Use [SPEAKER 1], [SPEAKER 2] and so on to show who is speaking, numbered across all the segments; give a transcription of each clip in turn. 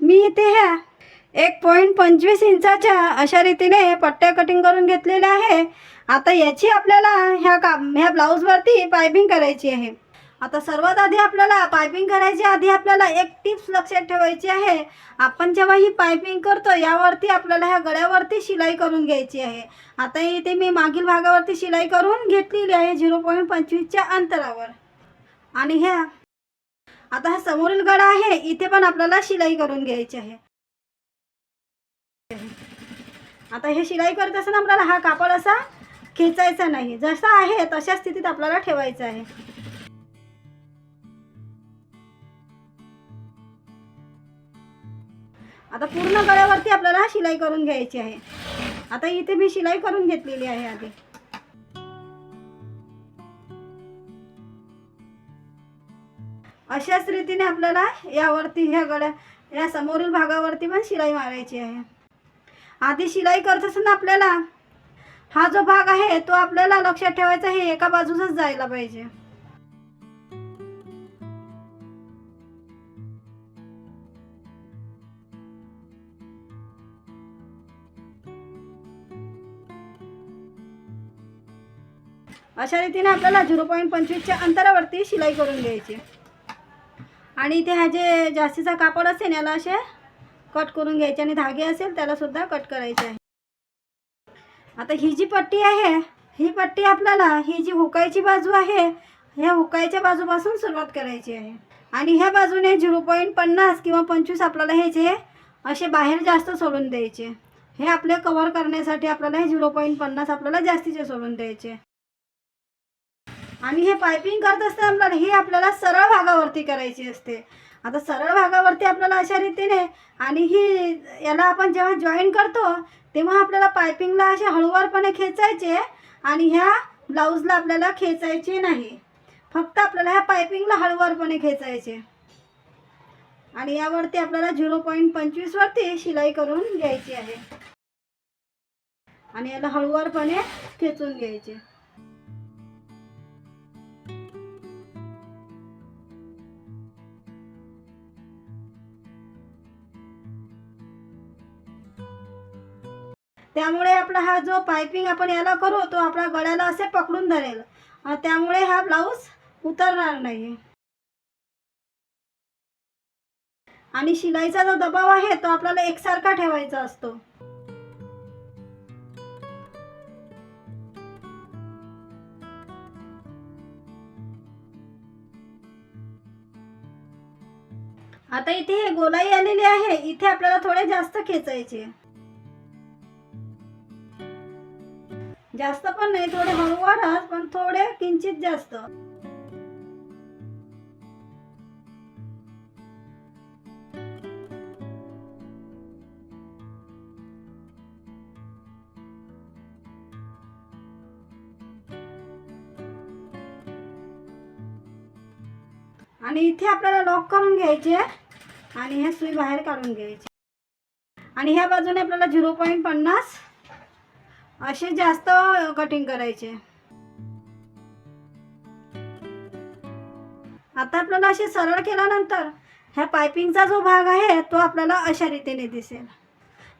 [SPEAKER 1] मी इथे ह्या एक पॉईंट पंचवीस इंचाच्या अशा रीतीने पट्ट्या कटिंग करून घेतलेल्या आहे. आता याची आपल्याला ह्या काम ह्या ब्लाऊजवरती पायपिंग करायची आहे. आता सर्वात आधी आपल्याला पायपिंग करायच्या आधी आपल्याला एक टिप्स लक्षात ठेवायची आहे. आपण जेव्हा ही पायपिंग करतो यावरती आपल्याला ह्या गळ्यावरती शिलाई करून घ्यायची आहे. आता इथे मी मागील भागावरती शिलाई करून घेतलेली आहे झिरो पॉईंट पंचवीसच्या अंतरावर. आणि ह्या आता हा समोरील गळा आहे इथे पण आपल्याला शिलाई करून घ्यायची आहे. आता हे शिलाई करत असताना आपल्याला हा कापड असा खेचायचा नाही. जसा आहे तशा स्थितीत आपल्याला ठेवायचा आहे. आता पूर्ण गळ्यावरती आपल्याला शिलाई करून घ्यायची आहे. आता इथे मी शिलाई करून घेतलेली आहे आधी. अशाच रीतीने आपल्याला यावरती ह्या गळ्या या समोरील भागावरती पण शिलाई मारायची आहे. आधी शिलाई करत असताना आपल्याला हा जो भाग आहे तो आपल्याला लक्षात ठेवायचा हे एका बाजूनच जायला पाहिजे. अशा रीतीने आपल्याला झिरो पॉईंट पंचवीसच्या अंतरावरती शिलाई करून घ्यायची. आणि इथे हा जे जास्तीचा कापड असेल याला असे कट करून घ्यायचे आणि धागे असेल त्यालासुद्धा कट करायचे आहे. आता ही जी पट्टी आहे ही पट्टी आपल्याला ही जी हुकायची बाजू आहे ह्या हुकायच्या बाजूपासून सुरुवात करायची आहे. आणि ह्या बाजूने झिरो पॉईंट पन्नास किंवा पंचवीस आपल्याला हे जे असे बाहेर जास्त सोडून द्यायचे. हे आपले कवर करण्यासाठी आपल्याला हे झिरो पॉईंट पन्नास आपल्याला जास्तीचे सोडून द्यायचे. आणि हे पायपिंग करत असताना हे आपल्याला सरळ भागावरती करायची असते. आता सरळ भागावरती आपल्याला अशा रीतीने आणि ही याला आपण जेव्हा जॉईन करतो तेव्हा आपल्याला पायपिंगला असे हळूवारपणे खेचायचे आणि ह्या ब्लाऊजला आपल्याला खेचायचे नाही. फक्त आपल्याला ह्या पायपिंगला हळूवारपणे खेचायचे. आणि यावरती आपल्याला झिरो पॉईंट पंचवीसवरती शिलाई करून घ्यायची आहे. आणि याला हळूवारपणे खेचून घ्यायचे. त्यामुळे आपला हा जो पायपिंग आपण याला करू तो आपला गळ्याला असे पकडून धरेल. त्यामुळे हा ब्लाऊज उतरणार नाही आणि शिलाईचा जो दबाव आहे तो आपल्याला एकसारखा ठेवायचा असतो. आता इथे हे गोलाई आलेली आहे. इथे आपल्याला थोडे जास्त खेचायचे. जास्त पण नाही थोडे हळूवारच पण थोडे किंचित जास्त. आणि इथे आपल्याला लॉक करून घ्यायचे आणि हे सुई बाहेर काढून घ्यायची. आणि ह्या बाजूने आपल्याला झिरो पॉईंट पन्नास असे जास्त कटिंग करायचे. आता आपल्याला असे सरळ केल्यानंतर ह्या पायपिंगचा जो भाग आहे तो आपल्याला अशा रीतीने दिसेल.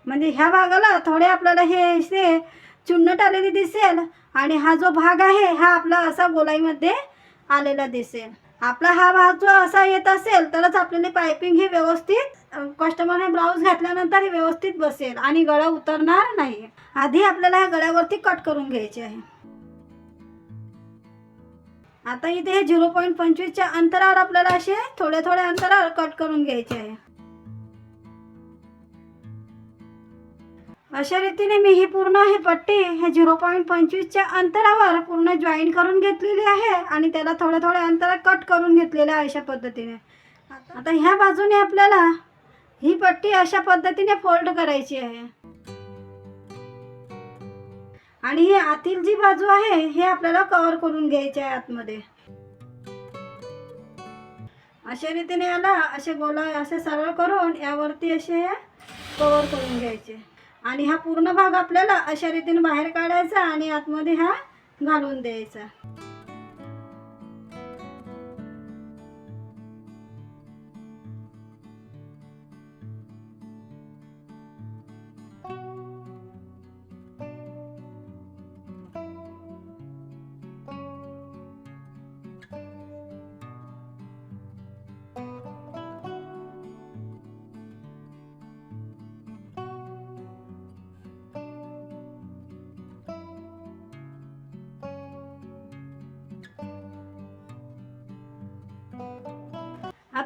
[SPEAKER 1] म्हणजे ह्या भागाला थोडे आपल्याला हे असे चुन्नट आलेली दिसेल आणि हा जो भाग आहे हा आपला असा गोलाईमध्ये आलेला दिसेल. आपला हा भाग जो असा येत असेल तरच आपल्याला पायपिंग ही व्यवस्थित कस्टमरने ब्लाऊज घातल्यानंतर हे व्यवस्थित बसेल आणि गळा उतरणार नाही. आधी आपल्याला ह्या गळ्यावरती कट करून घ्यायचे आहे. आता इथे हे झिरो पॉईंट पंचवीसच्या अंतरावर आपल्याला असे थोड्या थोड्या अंतरावर कट करून घ्यायचे आहे. अशा रीतीने मी ही पूर्ण ही पट्टी. हे झिरो पॉईंट पंचवीसच्या अंतरावर पूर्ण जॉईन करून घेतलेली आहे आणि त्याला थोड्या थोड्या अंतरात कट करून घेतलेलं आहे अशा पद्धतीने. आता ह्या बाजूने आपल्याला ही पट्टी अशा पद्धतीने फोल्ड करायची आहे. आणि ही आतील जी बाजू आहे हे आपल्याला कव्हर करून घ्यायचे आहे आतमध्ये. अशा रीतीने याला असे गोला असे सरळ करून यावरती असे कव्हर करून घ्यायचे. आणि हा पूर्ण भाग आपल्याला अशा रीतीने बाहेर काढायचा आणि आतमध्ये हा घालून द्यायचा.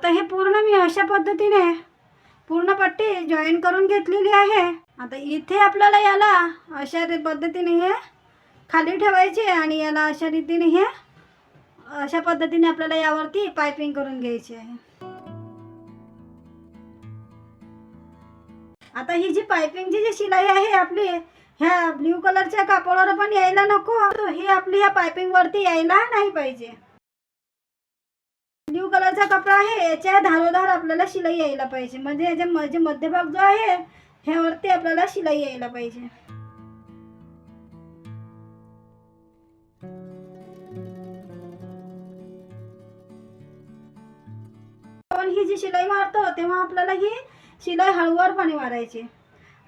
[SPEAKER 1] आता हे पूर्ण मी अशा पद्धतीने पूर्ण पट्टी जॉईन करून घेतलेली आहे. आता इथे आपल्याला याला अशा पद्धतीने हे खाली ठेवायचे आणि याला अशा रीतीने हे अशा पद्धतीने आपल्याला यावरती पायपिंग करून घ्यायची आहे. आता ही जी पायपिंगची जी शिलाई आहे आपली ह्या ब्ल्यू कलरच्या कापडावर पण यायला नको. ही आपली ह्या पायपिंगवरती यायला नाही पाहिजे. ब्ल्यू कलरचा कपडा आहे याच्या धारोधार आपल्याला शिलाई यायला पाहिजे. म्हणजे याच्या म- जे मध्यभाग जो आहे ह्यावरती आपल्याला शिलाई यायला पाहिजे. आपण ही जी शिलाई मारतो तेव्हा आपल्याला ही शिलाई हळूवारपणे मारायची.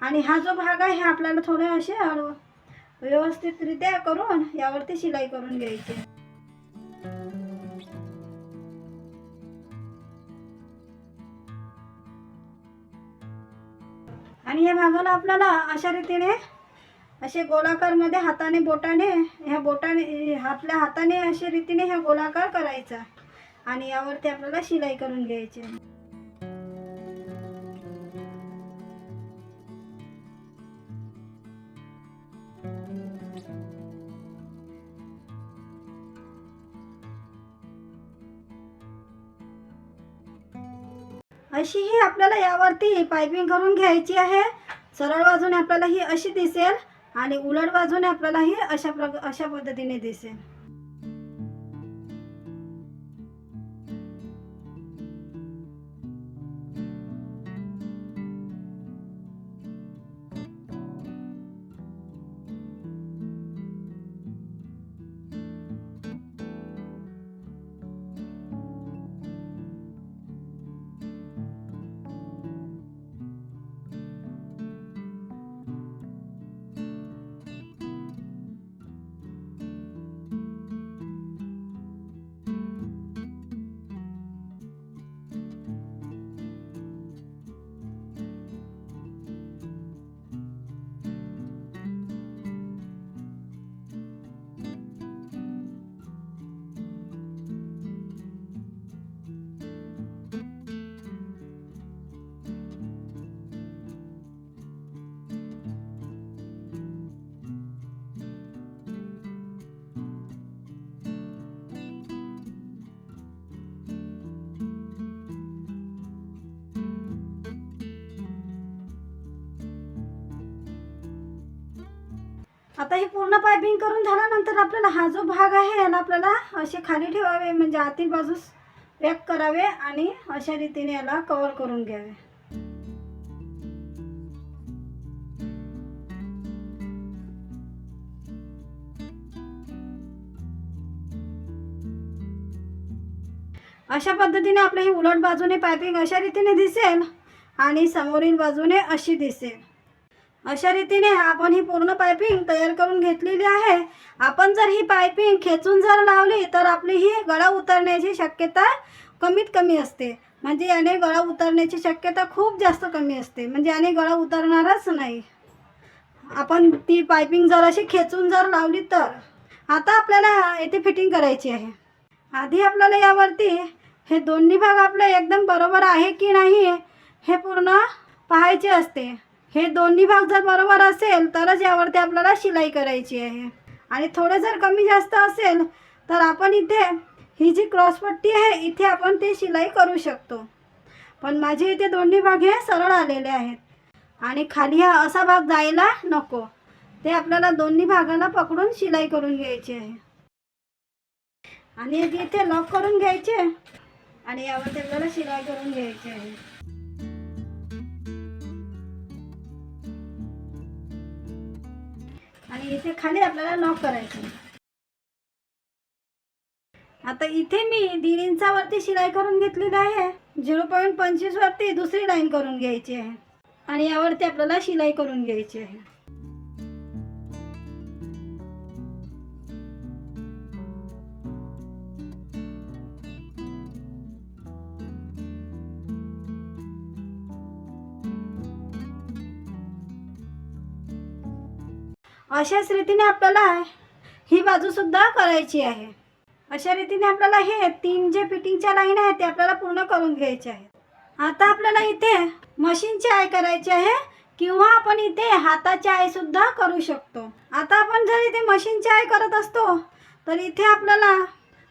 [SPEAKER 1] आणि हा जो भाग आहे हा आपल्याला थोडे असे हळू व्यवस्थितरित्या करून यावरती शिलाई करून घ्यायची. आणि या आपल्याला अशा रीतीने. असे गोलाकारमध्ये हाताने बोटाने ह्या बोटाने आपल्या हाताने अशा रीतीने ह्या गोलाकार करायचा. आणि यावरती आपल्याला शिलाई करून घ्यायची. अशी ही आपल्याला यावरती पायपिंग करून घ्यायची आहे. सरळ बाजूने आपल्याला ही अशी दिसेल आणि उलट बाजूने आपल्याला ही अशा प्रक अशा पद्धतीने दिसेल. आता हे पूर्ण पायपिंग करून झाल्यानंतर आपल्याला हा जो भाग आहे याला आपल्याला असे खाली ठेवावे म्हणजे आतील बाजूस पॅक करावे आणि अशा रीतीने याला कवर करून घ्यावे. अशा पद्धतीने आपलं ही उलट बाजूने पायपिंग अशा रीतीने दिसेल आणि समोरील बाजूने अशी दिसेल. अशा रीतीने आपण ही पूर्ण पायपिंग तयार करून घेतलेली आहे. आपण जर ही पायपिंग खेचून जर लावली तर आपली ही गळा उतरण्याची शक्यता कमीत कमी असते. म्हणजे याने गळा उतरण्याची शक्यता खूप जास्त कमी असते. म्हणजे याने गळा उतरणारच नाही. आपण ती पायपिंग जर अशी खेचून जर लावली तर आता आपल्याला येथे फिटिंग करायची आहे. आधी आपल्याला यावरती हे दोन्ही भाग आपले एकदम बरोबर आहे की नाही हे पूर्ण पाहायचे असते. हे दोन्ही भाग जर बरोबर असेल तरच यावरती आपल्याला शिलाई करायची आहे. आणि थोडे जर कमी जास्त असेल तर आपण इथे ही जी क्रॉसपट्टी आहे इथे आपण ते शिलाई करू शकतो. पण माझे इथे दोन्ही भाग हे सरळ आलेले आहेत. आणि खाली हा असा भाग जायला नको. ते आपल्याला दोन्ही भागाला पकडून शिलाई करून घ्यायची आहे. आणि इथे लॉक करून घ्यायचे आणि यावरती आपल्याला शिलाई करून घ्यायची आहे. आणि इथे खाली आपल्याला लॉक करायचं आता इथे मी दीड इंचावरती शिलाई करून घेतलेली आहे. झिरो पॉईंट पंचवीस वरती दुसरी लाईन करून घ्यायची आहे. आणि यावरती आपल्याला शिलाई करून घ्यायची आहे. अशाच रीतीने आपल्याला ही बाजू सुद्धा करायची आहे. अशा रीतीने आपल्याला हे तीन जे फिटिंगच्या लाईन आहेत ते आपल्याला पूर्ण करून घ्यायचे आहेत. आता आपल्याला इथे मशीनची आय करायची आहे किंवा आपण इथे हाताची आय सुद्धा करू शकतो. आता आपण जर इथे मशीनची आय करत असतो तर इथे आपल्याला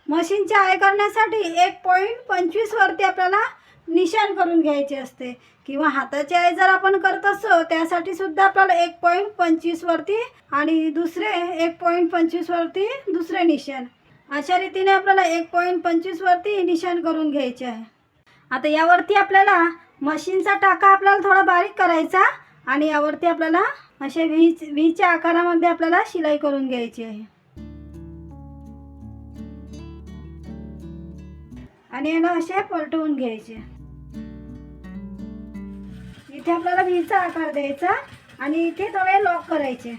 [SPEAKER 1] मशीनची आय करण्यासाठी एक पॉईंट पंचवीस वरती आपल्याला निशाण करून घ्यायचे असते. किंवा हाताची आई जर आपण करत असतो त्यासाठी सुद्धा आपल्याला एक पॉईंट पंचवीस वरती आणि दुसरे एक पॉईंट पंचवीस वरती दुसरे निशाण. अशा रीतीने आपल्याला एक पॉईंट पंचवीस वरती निशाण करून घ्यायचे आहे. आता यावरती आपल्याला मशीनचा टाका आपल्याला थोडा बारीक करायचा आणि यावरती आपल्याला असे वीज वीच्या आकारामध्ये आपल्याला शिलाई करून घ्यायची आहे. आणि याला असे पलटवून घ्यायचे. इथे आपल्याला व्हीचा आकार द्यायचा आणि इथे थोडे लॉक करायचे.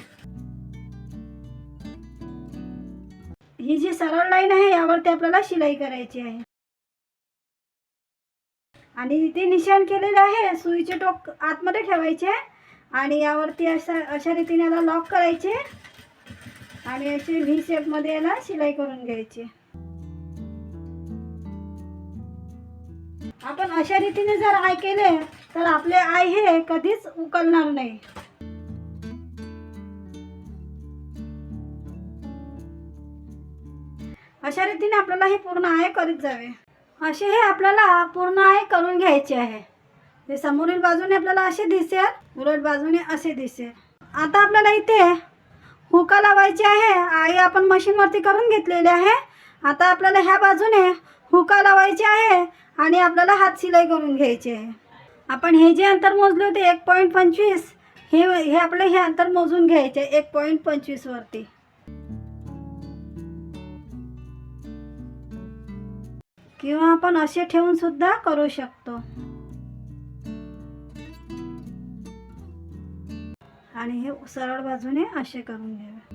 [SPEAKER 1] ही जी सरळ लाईन आहे यावरती आपल्याला शिलाई करायची आहे. आणि इथे निशाण केलेलं आहे सुईचे टोक आतमध्ये ठेवायचे आणि यावरती अशा अशा रीतीने याला लॉक करायचे. आणि अशी व्ही शेपमध्ये याला शिलाई करून घ्यायची. अशा रीतीने जर आय केले तर आपले आय हे कधीच उकलणार नाही. अशा रीतीने आपल्याला हे पूर्ण आय करीत जावे. असे हे आपल्याला पूर्ण आय करून घ्यायचे आहे. हे समोरील बाजूने आपल्याला असे दिसेल उलट बाजूने असे दिसेल. आता आपल्याला इथे हुका लावायची आहे. काही आपण मशीनवरती करून घेतलेली आहे. आता आपल्याला ह्या बाजूने हुका लावायची आहे आणि आपल्याला हात शिलाई करून घ्यायची आहे. आपण हे जे अंतर मोजले होते एक पॉईंट पंचवीस हे हे आपलं हे अंतर मोजून घ्यायचे एक पॉईंट पंचवीसवरती किंवा आपण असे ठेवून सुद्धा करू शकतो. आणि हे सरळ बाजूने असे करून घ्यावे.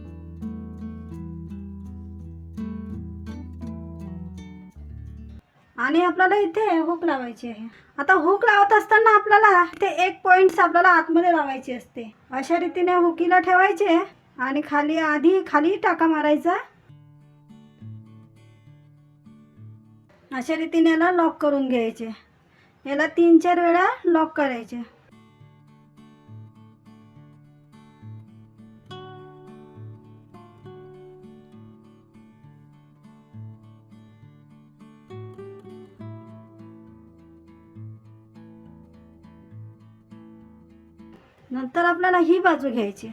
[SPEAKER 1] आणि आपल्याला इथे हुक लावायची आहे. आता हुक लावत असताना आपल्याला ते एक पॉइंट आपल्याला आतमध्ये लावायची असते. अशा रीतीने हुकीला ठेवायचे आणि खाली आधी खाली टाका मारायचा. अशा रीतीने याला लॉक करून घ्यायचे. याला तीन चार वेळा लॉक करायचे. नंतर आपल्याला ही बाजू घ्यायची.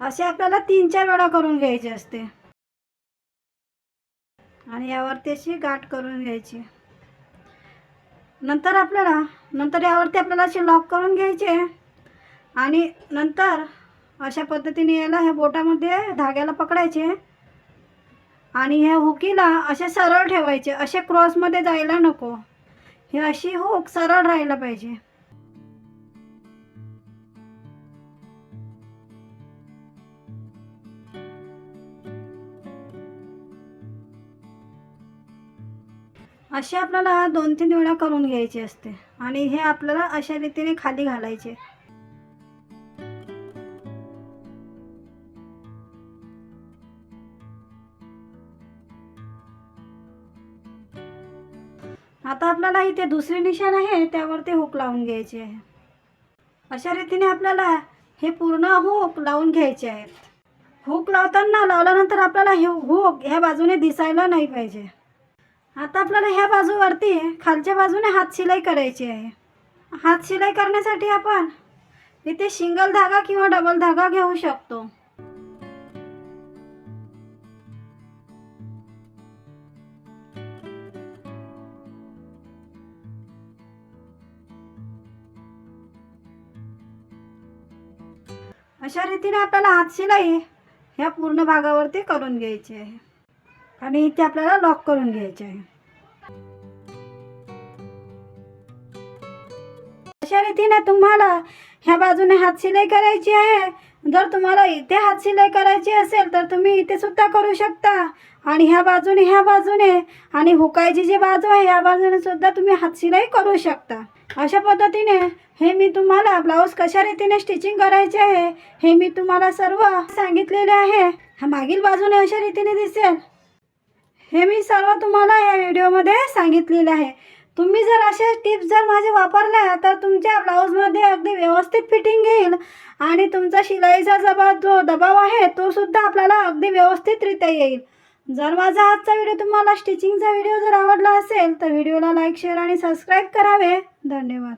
[SPEAKER 1] असे आपल्याला तीन चार वेळा करून घ्यायचे असते. आणि यावरती अशी गाठ करून घ्यायची. नंतर आपल्याला नंतर यावरती आपल्याला असे लॉक करून घ्यायचे. आणि नंतर अशा पद्धतीने याला ह्या बोटामध्ये धाग्याला पकडायचे. आणि ह्या हुकीला असे सरळ ठेवायचे. असे क्रॉसमध्ये जायला नको. हे अशी हुक सरळ राहायला पाहिजे. असे आपल्याला दोन तीन वेळा करून घ्यायचे असते. आणि हे आपल्याला अशा रीतीने खाली घालायचे. आता आपल्याला इथे दुसरी निशाण आहे त्यावरती हुक लावून घ्यायचे आहे. अशा रीतीने आपल्याला हे पूर्ण हुक लावून घ्यायचे आहेत. हुक लावताना लावल्यानंतर आपल्याला हे हुक ह्या बाजूने दिसायला नाही पाहिजे. आता आपल्याला ह्या बाजूवरती खालच्या बाजूने हात शिलाई करायची आहे. हात शिलाई करण्यासाठी आपण इथे सिंगल धागा किंवा डबल धागा घेऊ शकतो. अशा रीतीने आपल्याला हात शिलाई ह्या पूर्ण भागावरती करून घ्यायची आहे. आणि इथे आपल्याला लॉक करून घ्यायचे आहे. अशा रीतीने तुम्हाला ह्या बाजूने हात शिलाई करायची आहे. जर तुम्हाला इथे हात शिलाई करायची असेल तर तुम्ही इथे सुद्धा करू शकता. आणि ह्या बाजूने ह्या बाजूने आणि हुकायची जी बाजू आहे या बाजूने सुद्धा तुम्ही हात शिलाई करू शकता. अशा पद्धतीने हे मी तुम्हाला ब्लाऊज कशा रीतीने स्टिचिंग करायचे आहे हे मी तुम्हाला सर्व सांगितलेले आहे. मागील बाजूने अशा रीतीने दिसेल. हे मी सर्व तुम्हाला या व्हिडिओमध्ये सांगितलेले आहे. तुम्ही जर अशा टिप्स जर माझे वापरल्या तर तुमच्या ब्लाऊजमध्ये अगदी व्यवस्थित फिटिंग येईल आणि तुमचा शिलाईचा जबा जो दबाव आहे तो सुद्धा आपल्याला अगदी व्यवस्थितरित्या येईल. जर माझा आजचा व्हिडिओ तुम्हाला स्टिचिंगचा व्हिडिओ जर आवडला असेल तर व्हिडिओला लाईक शेअर आणि सबस्क्राईब करावे. धन्यवाद.